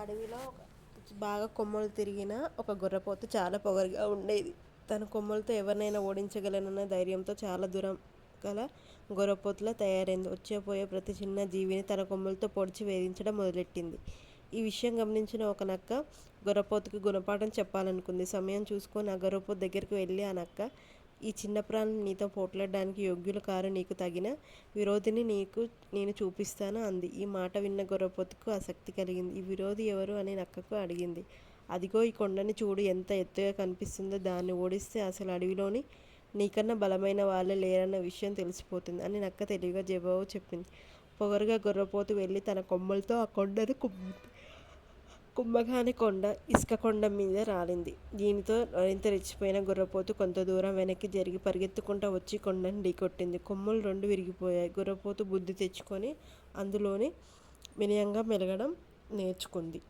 అడవిలో బాగా కొమ్మలు తిరిగిన ఒక గొర్రెపోతు చాలా పొగరుగా ఉండేది. తన కొమ్మలతో ఎవరినైనా ఓడించగలనన్న ధైర్యంతో చాలా దూరం గల గొర్రెపోతులా తయారైంది. వచ్చేపోయే ప్రతి చిన్న జీవిని తన కొమ్మలతో పొడిచి వేధించడం మొదలెట్టింది. ఈ విషయం గమనించిన ఒక నక్క గొర్రెపోతుకి గుణపాఠం చెప్పాలనుకుంది. సమయం చూసుకొని ఆ గొర్రెపోతు దగ్గరికి వెళ్ళి ఆ నక్క ఈ చిన్న ప్రాణం నీతో పోట్లాడడానికి యోగ్యులు కారు నీకు తగిన విరోధిని నీకు నేను చూపిస్తాను అంది. ఈ మాట విన్న గొర్రపోతుకు ఆసక్తి కలిగింది. ఈ విరోధి ఎవరు అని నక్కకు అడిగింది. అదిగో ఈ కొండని చూడు ఎంత ఎత్తుగా కనిపిస్తుందో. దాన్ని ఓడిస్తే అసలు అడవిలోని నీకన్నా బలమైన వాళ్ళే లేరన్న విషయం తెలిసిపోతుంది అని నక్క తెలివిగా జవాబు చెప్పింది. పొగరుగా గొర్రెపోతు వెళ్ళి తన కొమ్మలతో ఆ కొండను కుమ్మింది కుంభగాని కొండ ఇసుక కొండ మీద రాలింది. దీనితో మరింత రెచ్చిపోయిన గుర్రపోతు కొంత దూరం వెనక్కి జరిగి పరిగెత్తుకుంటూ వచ్చి కొండను ఢీకొట్టింది. కొమ్ములు రెండు విరిగిపోయాయి. గుర్రపోతు బుద్ధి తెచ్చుకొని అందులోని వినయంగా మెలగడం నేర్చుకుంది.